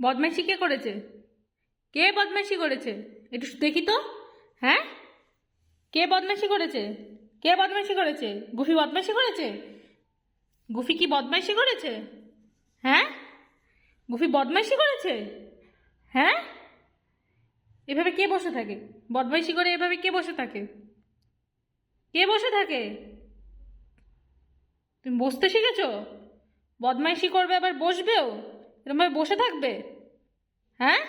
বদমাইশি কে করেছে? কে বদমাইশি করেছে? একটু দেখি তো। হ্যাঁ? কে বদমাইশি করেছে? কে বদমাইশি করেছে? গুফি বদমাইশি করেছে? গুফি কি বদমাইশি করেছে? হ্যাঁ? গুফি বদমাইশি করেছে? হ্যাঁ? এভাবে কে বসে থাকে? বদমাইশি করে এভাবে কে বসে থাকে? কে বসে থাকে? তুমি বসতে শিখেছো? বদমাইশি করবে আবার বসবেও? এরকমভাবে বসে থাকবে? হ্যাঁ?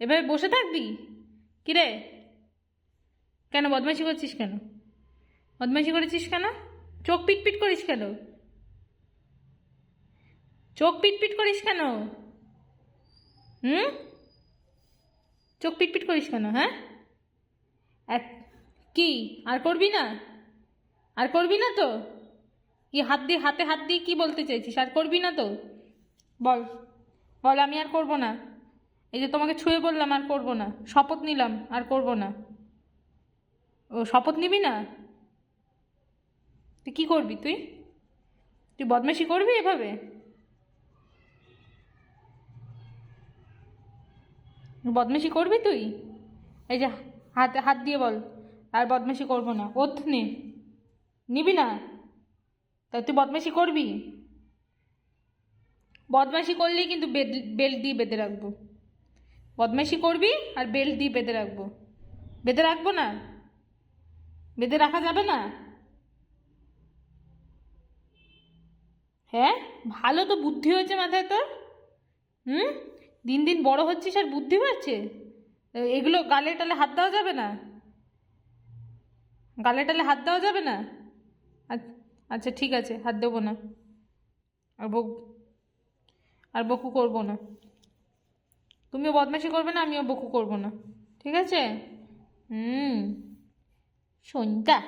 এভাবে বসে থাকবি? কিরে? কেন বদমাইশি করছিস কেন? বদমাইশি করেছিস কেন? চোখ পিটপিট করিস কেন? চোখ পিটপিট করিস কেন? হুম? চোখ পিটপিট করিস কেন হ্যাঁ? কি? আর করবি না? আর করবি না তো? কি হাত দিয়ে, হাতে হাত দিয়ে কি বলতে চাইছিস? আর করবি না তো? বল। বল, আমি আর করব না। এই যে তোমাকে ছুঁয়ে বললাম, আর করব না। শপথ নিলাম, আর করব না। ও, শপথ নিবি না? তুই কি করবি তুই? তুই বদমাশি করবি এভাবে? বদমাশি করবি তুই? এই যে হাতে, হাত দিয়ে বল। আর বদমাশি করব না। ওথ নে। নিবি না? তা তুই বদমাশি করবি? বদমাশি করলেই কিন্তু বেল্ট দিয়ে বেঁধে রাখব। বদমাশি করবি আর বেল্ট দিয়ে বেঁধে রাখব। বেঁধে রাখব না? বেঁধে রাখা যাবে না? হ্যাঁ? ভালো তো বুদ্ধি হয়েছে মাথায় তোর। হুম? দিন দিন বড় হচ্ছিস আর বুদ্ধি বাড়ছে এগুলো গালে টালে হাত দেওয়া যাবে না? গালে টালে হাত দেওয়া যাবে না? আচ- আচ্ছা ঠিক আছে, হাত দেবো না। আর বক, আর বকু করব না। তুমিও বদমাশি করবে না, আমিও বকু করব না। ঠিক আছে? হুম। সন্ধ্যা।